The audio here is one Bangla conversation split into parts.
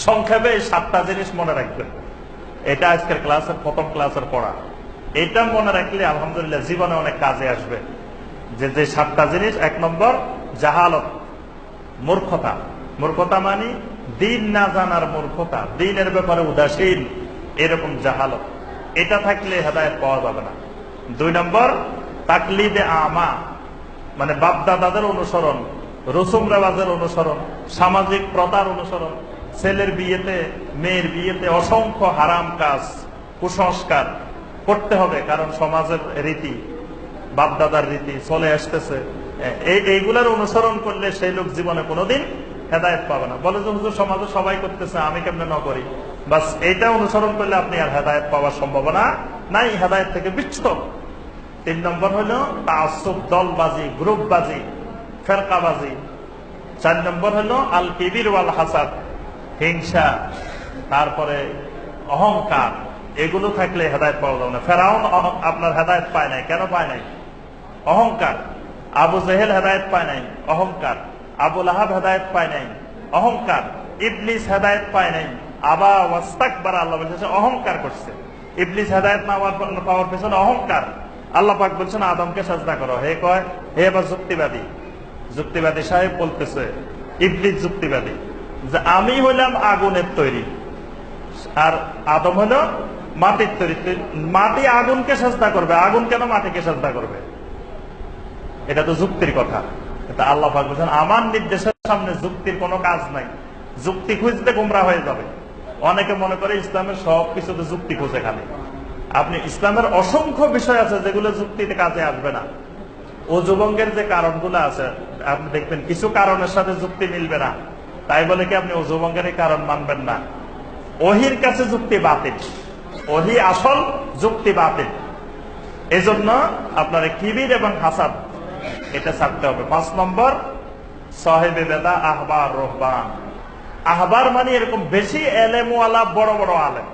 সংক্ষেপে সাতটা জিনিস মনে রাখবেন। এটা আজকের ক্লাসের, প্রথম ক্লাসের পড়া। এটা মনে রাখলে আলহামদুলিল্লাহ জীবনে অনেক কাজে আসবে। যে যে সাতটা জিনিস, এক নম্বর, জাহালত, মূর্খতা। মূর্খতা মানে দিন না জানার মূর্খতা। দিনের ব্যাপারে উদাসীন, এরকম জাহালত। এটা থাকলে হেদায়ত পাওয়া যাবে না। দুই নম্বর, তাকলিদে আমা মানে বাপদাদাদের অনুসরণ, রসুম রেওয়াজের অনুসরণ, সামাজিক প্রথার অনুসরণ ছেলের বিয়েতে, মেয়ের বিয়েতে অসংখ্য হারাম কাজ, কুসংস্কার করতে হবে, কারণ সমাজের রীতি, বাপদাদার রীতি চলে আসতেছে। এইগুলার অনুসরণ করলে সেই লোক জীবনে কোনোদিন হেদায়ত পাবে না। বলে যে, হুজুর, সমাজে সবাই করতেছে, আমি কেমনে ন করি? বাস, এইটা অনুসরণ করলে আপনি আর হেদায়ত পাওয়ার সম্ভাবনা নাই। হেদায়ত থেকে বিচ্ছুত তিন নম্বর হলো, তাসুব দলবাজি, গ্রুপবাজি, ফেরকাবাজি। চার নম্বর হলো আল কিবির ওয়াল হাসাদ হিংসা, তারপরে অহংকার, এগুলো থাকলে হেদায়ত পাওয়া যাবে না। ফেরাউন আপনার হেদায়ত পায় নাই। কেন পায় নাই? অহংকার। আবু জেহেল হেদায়ত পায় নাই। অহংকার। আবু আহাব হেদায়ত পায় নাই। অহংকার। ইবলিস হেদায়ত পায় নাই। আবা ওয়াস্তাক বার আল্লাহ বলছে অহংকার করছে। ইবলিস হেদায়ত না পাওয়ার- পেছনে অহংকার। আল্লাহ পাক বলছেন, আদমকে সাজদা করো। হে কয়? হে বা যুক্তিবাদী। যুক্তিবাদী সাহেব বলতেছে, ইবলিস যুক্তিবাদী। যে আমি হইলাম আগুনের তৈরি। আর আদম হলো মাটির তৈরি। মাটি আগুনকে চেষ্টা করবে। আগুন কেন মাটিকে চেষ্টা করবে? এটা তো যুক্তির কথা। এটা আল্লাহ বলছেন, আমার নির্দেশের সামনে যুক্তির কোনো কাজ নাই। যুক্তি খুঁজতে গুমরা হয়ে যাবে। অনেকে মনে করে ইসলামের সব কিছুতে যুক্তি খুঁজে খালি। আপনি ইসলামের অসংখ্য বিষয় আছে যেগুলো যুক্তিতে কাজে আসবে না। ও যুবঙ্গের যে কারণগুলো আছে, আপনি দেখবেন কিছু কারণের সাথে যুক্তি মিলবে না। তাই বলে কি আপনি ও যুবঙ্গের কারণ মানবেন না? ওহির কাছে যুক্তি বাতিল। ওহি আসল যুক্তি বাতিল। এজন্য আপনার কিবির এবং হাসাদ এটা ছাড়তে হবে। পাঁচ নম্বর, সাহেবে আহবার রহবান। আহবার মানে এরকম বেশি এলেমওয়ালা, বড় বড় আলেম।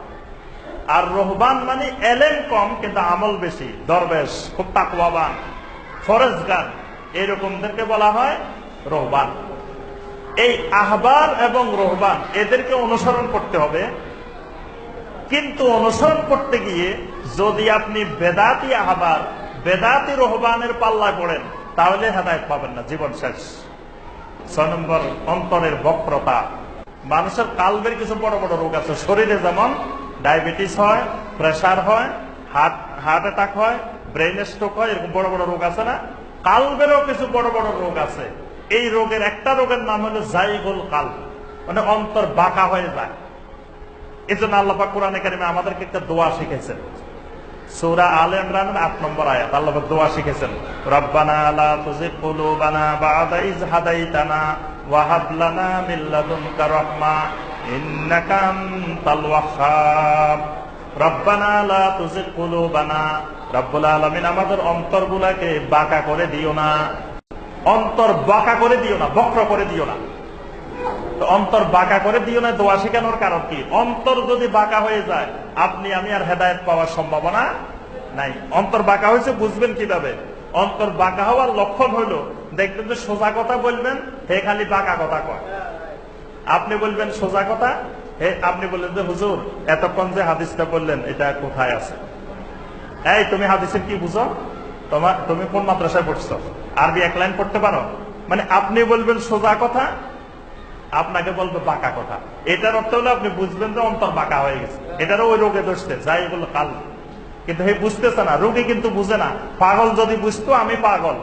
আর রহবান মানে এলেম কম, কিন্তু আমল বেশি। দরবেশ, খুব তাকওয়াবান, ফরেজগার। এরকমদেরকে বলা হয় রহবান। এই আহবার এবং রহবান এদেরকে অনুসরণ করতে হবে। কিন্তু অনুসরণ করতে গিয়ে যদি আপনি বেদাতি আহবার বেদাতি রহবানের পাল্লা পড়েন তাহলে হেদায়ত পাবেন না, জীবন শেষ। ছয় নম্বর, অন্তরের বক্রতা। মানুষের কালবের কিছু বড় বড় রোগ আছে। শরীরে যেমন ডায়াবেটিস হয়, প্রেসার হয়, হার্ট হার্ট অ্যাটাক হয় ব্রেন স্ট্রোক হয়, এরকম বড় বড় রোগ আছে না? কালবেরও কিছু বড় বড় রোগ আছে। এই রোগের একটা রোগের নাম হলো জাইগুল কাল মানে অন্তর বাঁকা হয়ে যায়। এই জন্য আল্লাহ কোরআনে কারিমে আমাদেরকে একটা দোয়া শিখেছেন। সূরা আলে ইমরানের 8 নম্বর আয়াত, আল্লাহ দোয়া শিখেছেন, রব্বানা লা তুজিগ কুলুবানা বা'দা ইজ হাদাইতানা ওয়া হাব লানা মিন লাদুনকা রাহমা, ইন্নাকা আনতাল ওয়াহ্হাব। রব্বানা লা তুজিগ কুলুবানা, রব্বুল আলামিন আমাদের অন্তরগুলাকে বাঁকা করে দিও না। অন্তর বাঁকা করে দিও না, বক্র করে দিও না। তো অন্তর বাঁকা করে দিও না, দোয়া শেখানোর কারণ কি? অন্তর যদি বাঁকা হয়ে যায়, আপনি, আমি আর হেদায়ত পাওয়ার সম্ভাবনা নাই। অন্তর বাঁকা হয়েছে, বুঝবেন কীভাবে? অন্তর বাঁকা হওয়ার লক্ষণ হলো, দেখবেন যে সোজা কথা বলবেন, হে খালি বাঁকা কথা কয়। আপনি বলবেন সোজা কথা, হে, আপনি বললেন যে, হুজুর, এতক্ষণ যে হাদিসটা বললেন, এটা কোথায় আছে? এই, তুমি হাদিসের কি বুঝো? তোমার তুমি কোন মাদ্রাসায় পড়ছো? আরবি এক লাইন পড়তে পারো? মানে আপনি বলবেন সোজা কথা আপনাকে বলবে বাঁকা কথা। এটার অর্থ হলো আপনি বুঝবেন যে অন্তর বাঁকা হয়ে গেছে। এটারও ওই রোগে ধরছে যাই বলল কাল। কিন্তু হে বুঝতেছে না রোগী কিন্তু বুঝে না। পাগল যদি বুঝতো আমি পাগল।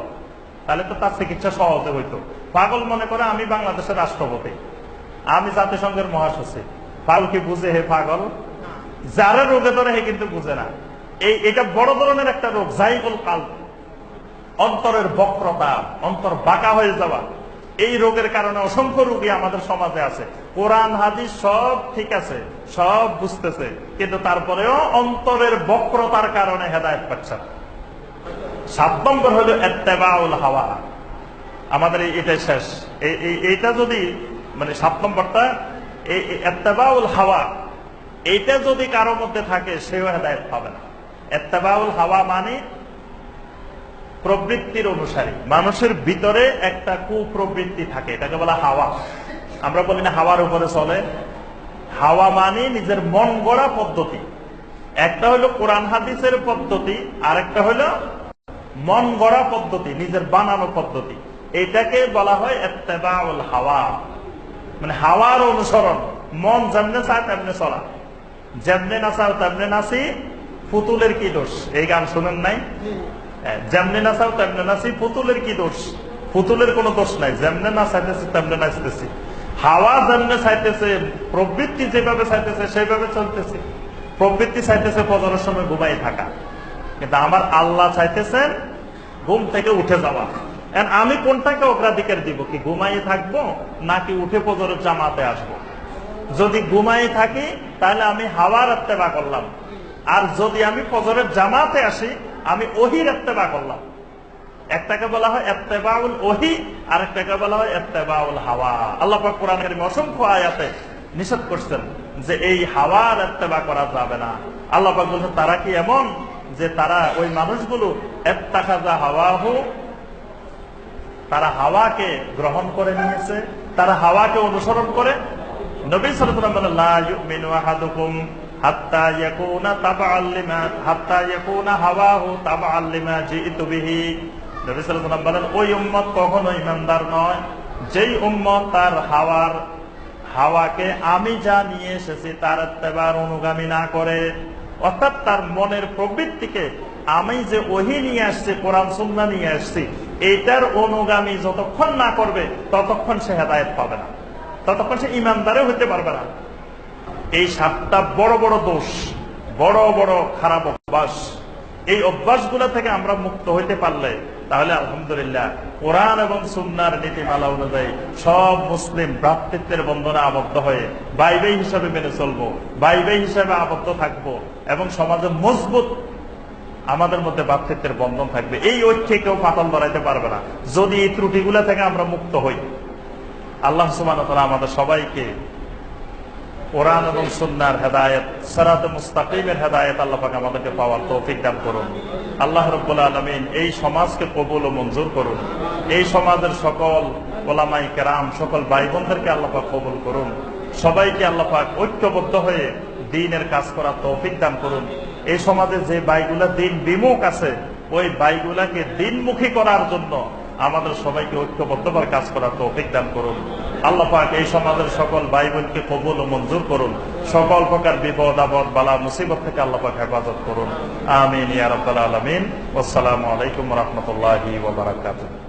তাহলে তো তার চিকিৎসা সহজে হইতো। পাগল মনে করে আমি বাংলাদেশের রাষ্ট্রপতি। আমি জাতিসংঘের মহাসচিব। পাগল কি বুঝে হে পাগল? যারা রোগে ধরে হে কিন্তু বুঝে না। এই এটা বড় ধরনের একটা রোগ জাইবুল কাল। অন্তরের বক্রতা, অন্তর বাঁকা হয়ে যাওয়া। এই রোগের কারণে অসংখ্য রোগী আমাদের সমাজে আছে। কোরআন, হাদিস সব ঠিক আছে, সব বুঝতেছে। কিন্তু তারপরেও অন্তরের বক্রতার কারণে হেদায়ত পাচ্ছে। সাত নম্বর হলো এত্তেবাউল হাওয়া। আমাদের এটাই শেষ। এই- এই- এইটা যদি মানে সাত নম্বরটা এত্তেবাউল হাওয়া, এইটা যদি কারোর মধ্যে থাকে, সেও হেদায়ত পাবে না। এত্তেবাউল হাওয়া মানে প্রবৃত্তির অনুসারী। মানুষের ভিতরে একটা কুপ্রবৃত্তি থাকে, এটাকে বলা হাওয়া। আমরা বলি না হাওয়ার উপরে চলে। হাওয়া মানে নিজের মন গড়া পদ্ধতি। একটা হলো কোরআন হাদিসের পদ্ধতি আর একটা হলো মন গড়া পদ্ধতি, নিজের বানানো পদ্ধতি। এটাকে বলা হয় এত্তেবাউল হাওয়া। মানে হাওয়ার অনুসরণ। মন যেমনে চায় তেমনে চলা। যেমনে নাচাও তেমনে নাচি, পুতুলের কি দোষ? এই গান শুনেন নাই? যেমনে নাচাও তেমনে নাচি পুতুলের কি দোষ? পুতুলের কোনো দোষ নাই। যেমনে না চাইতেছি, তেমনে নাচতেছি। হাওয়া যেমনে চাইতেছে, প্রবৃত্তি যেভাবে চাইতেছে, সেইভাবে চলতেছে। প্রবৃত্তি চাইতেছে, ফজরের সময় ঘুমাই থাকা। কিন্তু আমার আল্লাহ চাইতেছেন, ঘুম থেকে উঠে যাওয়া। আমি কোনটাকে অগ্রাধিকার দিব? কি ঘুমাই থাকব, নাকি উঠে ফজরের জামাতে আসব? যদি ঘুমাই থাকি, তাহলে আমি হাওয়ার এত্তেবা করলাম আর যদি আমি ফজরের জামাতে আসি আমি ওহির এত্তেবা করলাম। একটাকে বলা হয় এত্তেবাউল ওহি আর একটাকে বলা হয় এত্তেবাউল হাওয়া। আল্লাহ কোরআন অসংখ্য আয়াতে নিষেধ করছেন যে এই হাওয়ার এত্তেবা করা যাবে না। আল্লাহ পাক তারা কি এমন যে তারা ওই মানুষগুলো এত্তাখাজা হাওয়াহু, তারা হাওয়াকে গ্রহণ করে নিয়েছে, তারা হাওয়াকে অনুসরণ করে? নবী সাল্লাল্লাহু হাত্তা হাত্তা বলেন, ওই উম্মত কখনো ইমানদার নয়। যেই উম্মত তার হাওয়ার, হাওয়াকে আমি যা নিয়ে এসেছি তার এত্তেবার অনুগামী না করে। অর্থাৎ তার মনের প্রবৃত্তিকে আমি যে ওহি নিয়ে আসছি, কোরআন সুন্না নিয়ে আসছি, এইটার অনুগামী যতক্ষণ না করবে, ততক্ষণ সে হেদায়ত পাবে না। ততক্ষণ সে ইমানদারে হতে পারবে না। এই সাতটা বড় বড় দোষ, বড় বড় খারাপ অভ্যাস। এই অভ্যাসগুলো থেকে আমরা মুক্ত হইতে পারলে তাহলে আলহামদুলিল্লাহ কোরআন এবং সুন্নার নীতিমালা অনুযায়ী সব মুসলিম ভ্রাতৃত্বের বন্ধনে আবদ্ধ হয়ে বাইবাই হিসাবে মেনে চলবো বাইবাই হিসাবে আবদ্ধ থাকব এবং সমাজে মজবুত আমাদের মধ্যে ভ্রাতৃত্বের বন্ধন থাকবে। এই ঐক্যে কেউ পাতল ধরাইতে পারবে না। যদি এই ত্রুটিগুলা থেকে আমরা মুক্ত হই, আল্লাহ সুবান আমাদের সবাইকে কোরআন এবং সুন্নার হেদায়ত, সারাতে মুস্তাকিমের হেদায়ত আল্লাহ পাক আমাদেরকে পাওয়ার তৌফিক দান করুন। আল্লাহ রব্বুল আলমিন এই সমাজকে কবুল ও মঞ্জুর করুন। এই সমাজের সকল ওলামাই কেরাম, সকল ভাই বোনদেরকে আল্লাহ পাক কবুল করুন। সবাইকে আল্লাহ পাক ঐক্যবদ্ধ হয়ে দিনের কাজ করার তৌফিক দান করুন। এই সমাজে যে বাইগুলা দিন বিমুখ আছে, ওই বাইগুলাকে দিনমুখী করার জন্য আমাদের সবাইকে ঐক্যবদ্ধভাবে কাজ করার তৌফিক দান করুন। আল্লাহ পাক এই সমাজের সকল ভাই বোনকে কবুল ও মঞ্জুর করুন। সকল প্রকার বিপদ, আপদ, বালা, মুসিবত থেকে আল্লাহ পাক হেফাজত করুন। আমিন ইয়া রাব্বাল আলামিন। আসসালামু আলাইকুম রাহমাতুল্লাহি ওয়া বারাকাতুহু।